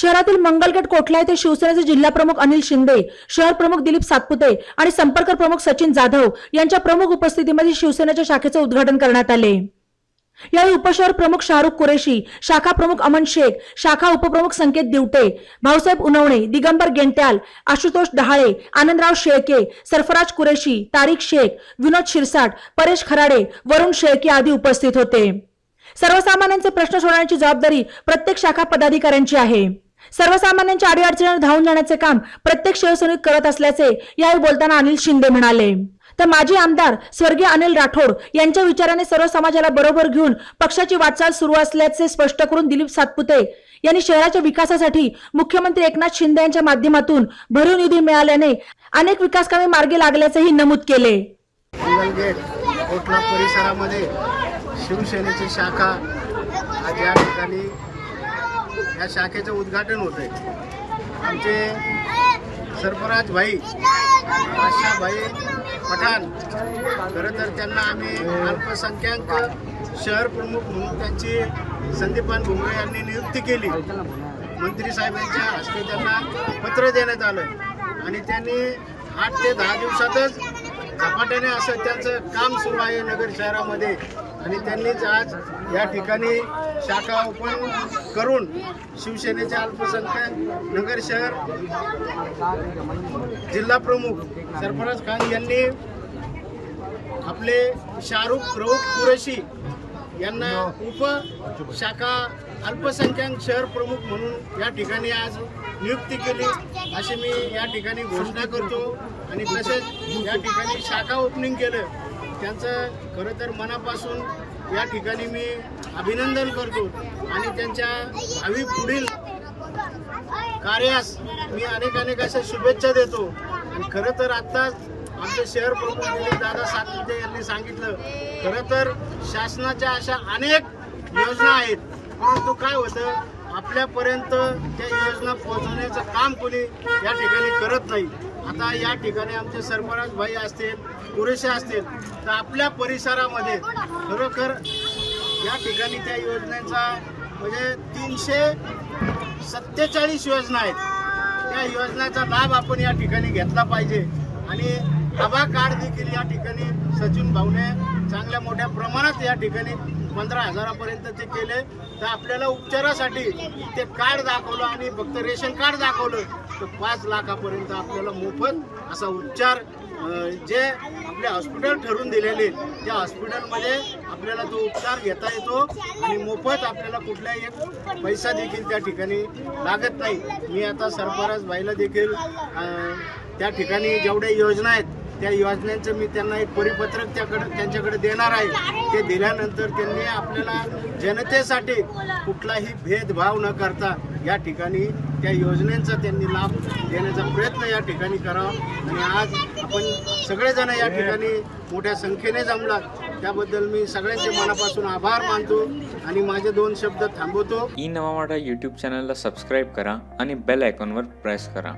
शहरातील मंगलगेट कोठला येथे शिवसेनेचे जिल्हा प्रमुख अनिल शिंदे शहर प्रमुख दिलीप सातपुते आणि संपर्क प्रमुख सचिन जाधव यांच्या प्रमुख उपस्थितीमध्ये शिवसेनेच्या शाखेचे उद्घाटन करण्यात आले. यावेळी उपशहर प्रमुख शाहरुख कुरेशी शाखा प्रमुख अमन शेख शाखा उपप्रमुख संकेत दिवटे भाऊसाहेब उनवणे दिगंबर गेंट्याल आशुतोष डहाळे आनंदराव शेळके सरफराज कुरेशी तारिक शेख विनोद शिरसाट परेश खराडे वरुण शेळके आदी उपस्थित होते. सर्वसामान्यांचे प्रश्न सोडवण्याची जबाबदारी प्रत्येक शाखा पदाधिकाऱ्यांची आहे. सर्वसामान्यांच्या अडीअडचणीवर धावून जाण्याचे काम प्रत्येक शिवसैनिक करत असल्याचे यावेळी बोलताना अनिल शिंदे म्हणाले. तर माजी आमदार स्वर्गीय अनिल राठोड यांच्या विचाराने सर्व समाजाला बरोबर घेऊन पक्षाची वाटचाल सुरू असल्याचे स्पष्ट करून दिलीप सातपुते यांनी शहराच्या विकासासाठी मुख्यमंत्री एकनाथ शिंदे यांच्या माध्यमातून भरीव निधी मिळाल्याने अनेक विकास कामे मार्गी लागल्याचेही नमूद केले. परिसरामध्ये शिवसेनेची शाखा आज या ठिकाणी या शाखेचं उद्घाटन होत आहे आमचे सरफराज भाई भाई पठाण खरं तर त्यांना आम्ही अल्पसंख्याक शहर प्रमुख म्हणून त्यांची संदीपान भुमरे यांनी नियुक्ती केली. मंत्री साहेबांच्या हस्ते त्यांना पत्र देण्यात आलं. आणि त्यांनी आठ ते दहा दिवसातच झपाट्याने असं त्यांचं काम सुरू आहे नगर शहरामध्ये. आणि त्यांनीच आज या ठिकाणी शाखा ओपन करून शिवसेनेचे अल्पसंख्याक नगर शहर जिल्हा प्रमुख सरफराज खान यांनी आपले शाहरुख रऊफ कुरेशी यांना उप शाखा अल्पसंख्याक शहर प्रमुख म्हणून या ठिकाणी आज नियुक्ती केली. अशी मी या ठिकाणी घोषणा करतो. आणि तसेच या ठिकाणी शाखा ओपनिंग केलं. त्यांचं खरं तर मनापासून या ठिकाणी मी अभिनंदन करतो. आणि त्यांच्या भावी पुढील कार्यास मी अनेक अनेक अशा शुभेच्छा देतो. आणि खरं तर आत्ताच आमचे शहर प्रमुख दिलीप दादा सातपुते यांनी सांगितलं खरं तर शासनाच्या अशा अनेक योजना आहेत. परंतु काय होतं आपल्यापर्यंत त्या योजना पोहोचवण्याचं काम कोणी या ठिकाणी करत नाही. आता या ठिकाणी आमचे सरपंच भाई असतील पुरेसे असतील तर आपल्या परिसरामध्ये खरोखर या ठिकाणी त्या योजनेचा म्हणजे तीनशे सत्तेचाळीस योजना आहेत. त्या योजनेचा लाभ आपण या ठिकाणी घेतला पाहिजे. आणि आभा कार्ड देखील या ठिकाणी सचिन भाऊने चांगल्या मोठ्या प्रमाणात या ठिकाणी पंधरा हजारापर्यंत ते केले. तर आपल्याला उपचारासाठी ते कार्ड दाखवलं आणि फक्त रेशन कार्ड दाखवलं. तर पाच लाखापर्यंत आपल्याला मोफत असा उपचार जे आपले हॉस्पिटल ठरवून दिलेले त्या हॉस्पिटलमध्ये आपल्याला तो उपचार घेता येतो आणि मोफत आपल्याला कुठलाही एक पैसा देखील त्या ठिकाणी लागत नाही. मी आता सरफराज भाईला देखील त्या ठिकाणी जेवढ्या योजना आहेत त्या योजनांचं मी त्यांना एक परिपत्रक त्याकडे त्यांच्याकडे देणार आहे. ते दिल्यानंतर त्यांनी आपल्याला जनतेसाठी कुठलाही भेदभाव न करता या ठिकाणी त्या योजनेचा त्यांनी लाभ देण्याचा प्रयत्न या ठिकाणी करावा. आणि आज आपण सगळेजण या ठिकाणी मोठ्या संख्येने जमलात त्याबद्दल मी सगळ्यांचे मनापासून आभार मानतो आणि माझे दोन शब्द थांबवतो. ई नवा मराठा यूट्यूब चॅनलला सबस्क्राईब करा आणि बेल आयकॉनवर प्रेस करा.